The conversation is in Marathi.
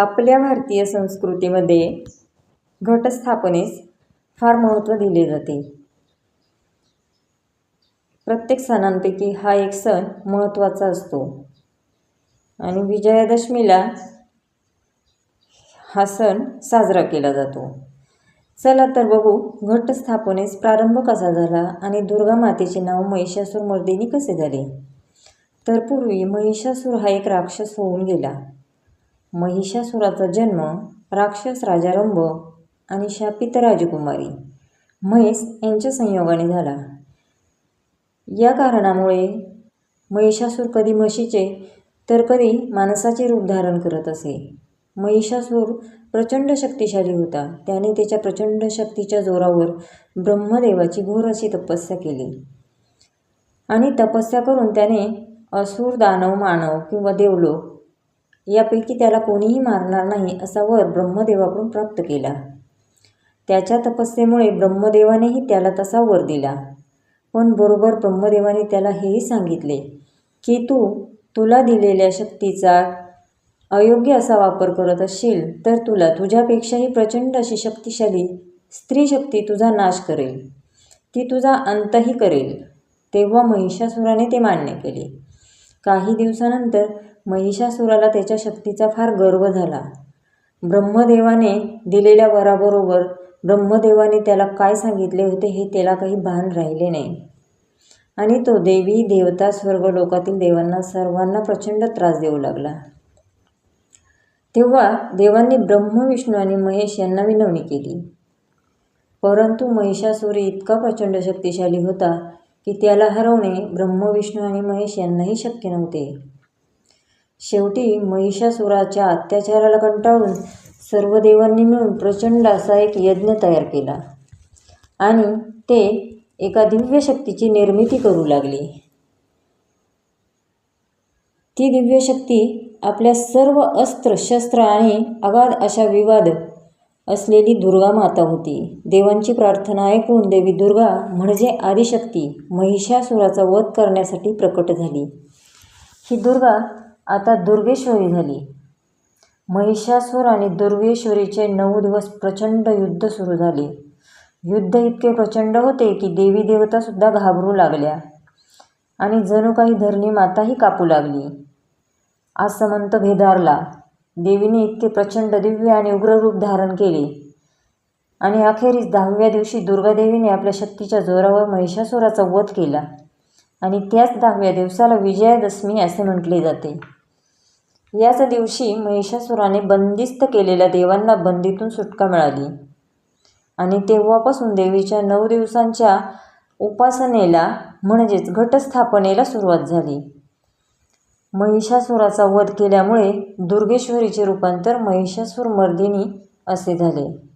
आपल्या भारतीय संस्कृतीमध्ये घटस्थापनेस फार महत्त्व दिले जाते. प्रत्येक सणांपैकी हा एक सण महत्त्वाचा असतो. आणि विजयादशमीला हा सण साजरा केला जातो. चला तर बघू घटस्थापनेस प्रारंभ कसा झाला आणि दुर्गा मातेचे नाव महिषासूर मर्दिनी कसे झाले? तर पूर्वी महिषासूर हा एक राक्षस होऊन गेला. महिषासुराचा जन्म राक्षस राजा रंभ आणि शापित राजकुमारी. म्हैस यांच्या संयोगाने झाला. या कारणामुळे महिषासूर कधी म्हशीचे तर कधी माणसाचे रूप धारण करत असे. महिषासूर प्रचंड शक्तिशाली होता. त्याने त्याच्या प्रचंड शक्तीच्या जोरावर ब्रह्मदेवाची घोर अशी तपस्या केली. आणि तपस्या करून त्याने असुर दानव मानव किंवा देवलोक यापैकी त्याला कोणीही मारणार नाही असा वर ब्रह्मदेवाकडून प्राप्त केला. त्याच्या तपस्येमुळे ब्रह्मदेवानेही त्याला तसा वर दिला. पण बरोबर ब्रह्मदेवाने त्याला हेही सांगितले की तू तुला दिलेल्या शक्तीचा अयोग्य असा वापर करत असशील तर तुला तुझ्यापेक्षाही प्रचंड अशी शक्तिशाली स्त्री शक्ती तुझा नाश करेल. ती तुझा अंतही करेल. तेव्हा महिषासुराने ते मान्य केले. काही दिवसानंतर महिषासुराला त्याच्या शक्तीचा फार गर्व झाला. ब्रह्मदेवाने दिलेल्या वराबरोबर ब्रह्मदेवाने त्याला काय सांगितले होते हे त्याला काही भान राहिले नाही. आणि तो देवी देवता स्वर्ग लोकातील देवांना सर्वांना प्रचंड त्रास देऊ लागला. तेव्हा देवांनी ब्रह्म विष्णू आणि महेश यांना विनवणी केली. परंतु महिषासूर इतका प्रचंड शक्तिशाली होता की त्याला हरवणे ब्रह्म विष्णू आणि महेश यांनाही शक्य नव्हते. शेवटी महिषासुराच्या अत्याचाराला कंटाळून सर्व देवांनी मिळून प्रचंड असा एक यज्ञ तयार केला आणि ते एका दिव्य शक्तीची निर्मिती करू लागली. ती दिव्य शक्ती आपल्या सर्व अस्त्र शस्त्र आणि अगाध अशा विवाद असलेली दुर्गा माता होती. देवांची प्रार्थना ऐकून देवी दुर्गा म्हणजे आदिशक्ती महिषासुराचा वध करण्यासाठी प्रकट झाली. ही दुर्गा आता दुर्गेश्वरी झाली. महिषासूर आणि दुर्गेश्वरीचे नऊ दिवस प्रचंड युद्ध सुरू झाले. युद्ध इतके प्रचंड होते की देवी देवतासुद्धा घाबरू लागल्या आणि जणू काही धरणी माताही कापू लागली. आसमंत भेदारला देवीने इतके प्रचंड दिव्य आणि उग्र रूप धारण केले. आणि अखेरीस दहाव्या दिवशी दुर्गादेवीने आपल्या शक्तीच्या जोरावर महिषासुराचा वध केला. आणि त्याच दहाव्या दिवसाला विजयादशमी असे म्हटले जाते. याच दिवशी महिषासुराने बंदिस्त केलेल्या देवांना बंदीतून सुटका मिळाली. आणि तेव्हापासून देवीच्या नऊ दिवसांच्या उपासनेला म्हणजेच घटस्थापनेला सुरुवात झाली. महिषासुराचा वध केल्यामुळे दुर्गेश्वरीचे रूपांतर महिषासुर मर्दिनी असे झाले.